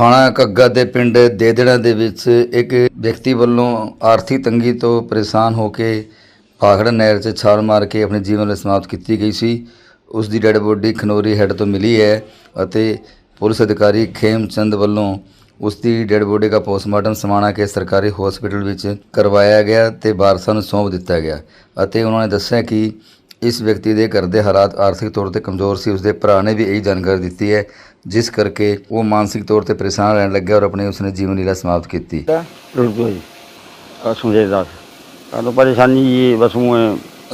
ਥਾਣਾ ਕੱਗਾ ਦੇ ਪਿੰਡ ਦੇਦੜਾ ਦੇ ਵਿੱਚ ਇੱਕ ਵਿਅਕਤੀ ਵੱਲੋਂ ਆਰਥਿਕ ਤੰਗੀ ਤੋਂ ਪਰੇਸ਼ਾਨ ਹੋ ਕੇ ਭਾਖੜਾ ਨਹਿਰ 'ਚ ਛਾਲ ਮਾਰ ਕੇ ਆਪਣੇ ਜੀਵਨ ਨੂੰ ਸਮਾਪਤ ਕੀਤੀ ਗਈ ਸੀ। ਉਸ ਦੀ ਡੈੱਡ ਬੋਡੀ ਖਨੋਰੀ ਹੈੱਡ ਤੋਂ ਮਿਲੀ ਹੈ ਅਤੇ ਪੁਲਿਸ ਅਧਿਕਾਰੀ ਖੇਮ ਚੰਦ ਵੱਲੋਂ ਉਸ ਦੀ ਡੈੱਡ ਬੋਡੀ ਦਾ ਪੋਸਟਮਾਰਟਮ ਸਮਾਣਾ ਕੇ ਸਰਕਾਰੀ ਹਸਪੀਟਲ ਵਿੱਚ ਕਰਵਾਇਆ ਗਿਆ ਤੇ ਵਾਰਸਾਂ ਨੂੰ ਸੌਂਪ ਦਿੱਤਾ ਗਿਆ ਅਤੇ ਉਹਨਾਂ ਨੇ ਦੱਸਿਆ ਕਿ ਇਸ ਵਿਅਕਤੀ ਦੇ ਘਰ ਦੇ ਹਾਲਾਤ ਆਰਥਿਕ ਤੌਰ ਤੇ ਕਮਜ਼ੋਰ ਸੀ। ਉਸ ਦੇ ਭਰਾ ਨੇ ਵੀ ਇਹੀ ਜਾਣਕਾਰੀ ਦਿੱਤੀ ਹੈ ਜਿਸ ਕਰਕੇ ਉਹ ਮਾਨਸਿਕ ਤੌਰ ਤੇ ਪਰੇਸ਼ਾਨ ਰਹਿਣ ਲੱਗਿਆ ਔਰ ਆਪਣੀ ਉਸਨੇ ਜੀਵਨ ਲੀਲਾ ਸਮਾਪਤ ਕੀਤੀ रुको जी कसम से दास का तो परेशानी ये बस वो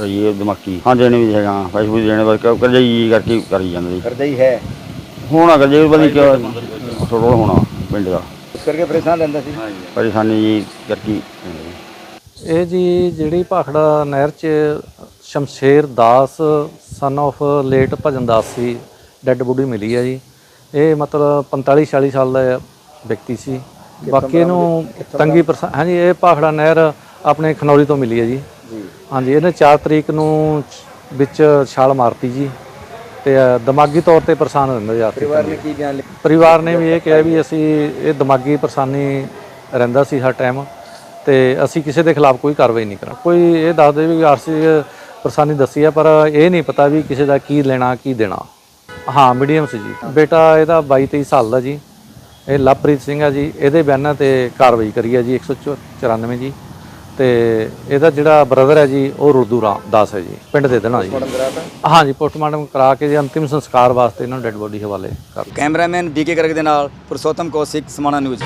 ये दिमागी हाँ देने भी है पैसे भी देने बस कर जाइए करके करी जाते जी ਕਰਦਾ ਹੀ ਹੈ होना कर जाइए बदी क्या थोड़ा होना पिंड का ਇਸ ਕਰਕੇ ਪਰੇਸ਼ਾਨ ਰਹਿੰਦਾ ਸੀ परेशानी जी करके ਇਹ ਜੀ ਜਿਹੜੀ ਭਾਖੜਾ ਨਹਿਰ 'ਚ Shamsher Das son of late Bhajan Das C dead body ਮਿਲੀ ਹੈ ਜੀ ਇਹ ਮਤਲਬ 45 46 ਸਾਲ ਦਾ ਵਿਅਕਤੀ ਸੀ। ਬਾਕੀ ਇਹਨੂੰ ਤੰਗੀ ਹਾਂਜੀ ਇਹ ਭਾਖੜਾ ਨਹਿਰ ਆਪਣੇ ਖਨੌਰੀ ਤੋਂ ਮਿਲੀ ਹੈ ਜੀ। ਹਾਂਜੀ ਇਹਨੇ 4 ਤਰੀਕ ਨੂੰ ਵਿੱਚ ਛਾਲ ਮਾਰਤੀ ਜੀ ਤੇ ਦਿਮਾਗੀ ਤੌਰ ਤੇ ਪਰੇਸ਼ਾਨ ਰਹਿੰਦਾ ਜੀ ਆਰਥਿਕ ਤੰਗੀ। ਕੀ ਬਿਆਨ ਪਰਿਵਾਰ ਨੇ ਵੀ ਇਹ ਕਿਹਾ ਵੀ ਅਸੀਂ ਇਹ ਦਿਮਾਗੀ ਪਰੇਸ਼ਾਨੀ ਰਹਿੰਦਾ ਸੀ ਹਰ ਟਾਈਮ ਤੇ ਅਸੀਂ ਕਿਸੇ ਦੇ ਖਿਲਾਫ ਕੋਈ ਕਾਰਵਾਈ ਨਹੀਂ ਕਰਾਂ ਕੋਈ ਇਹ ਦੱਸਦੇ ਵੀ ਆਰਸੀ ਪਰੇਸ਼ਾਨੀ ਦੱਸੀ ਆ ਪਰ ਇਹ ਨਹੀਂ ਪਤਾ ਵੀ ਕਿਸੇ ਦਾ ਕੀ ਲੈਣਾ ਕੀ ਦੇਣਾ। ਹਾਂ ਮੀਡੀਅਮ ਸੀ ਜੀ। ਬੇਟਾ ਇਹਦਾ 22 23 ਸਾਲ ਦਾ ਜੀ। ਇਹ ਲਵਪ੍ਰੀਤ ਸਿੰਘ ਆ ਜੀ। ਇਹਦੇ ਬਿਆਨਾਂ ਤੇ ਕਾਰਵਾਈ ਕਰੀ ਹੈ ਜੀ 194 ਜੀ। ਤੇ ਇਹਦਾ ਜਿਹੜਾ ਬ੍ਰਦਰ ਹੈ ਜੀ ਉਹ ਰੁਰਦੂ ਦਾਸ ਹੈ ਜੀ। ਪਿੰਡ ਦੇ ਦੇਣਾ ਜੀ। ਹਾਂ ਜੀ ਪੋਸਟਮਾਰਟਮ ਕਰਾ ਕੇ ਜੀ ਅੰਤਿਮ ਸੰਸਕਾਰ ਵਾਸਤੇ ਇਹਨਾਂ ਨੂੰ ਡੈੱਡ ਬੋਡੀ ਹਵਾਲੇ ਕਰ ਕੈਮਰਾਮੈਨ ਬੀਕੇ ਕਰਕ ਦੇ ਨਾਲ ਪੁਰਸ਼ੋਤਮ ਕੌਸ਼ਿਕ ਸਮਾਣਾ ਨਿਊਜ਼।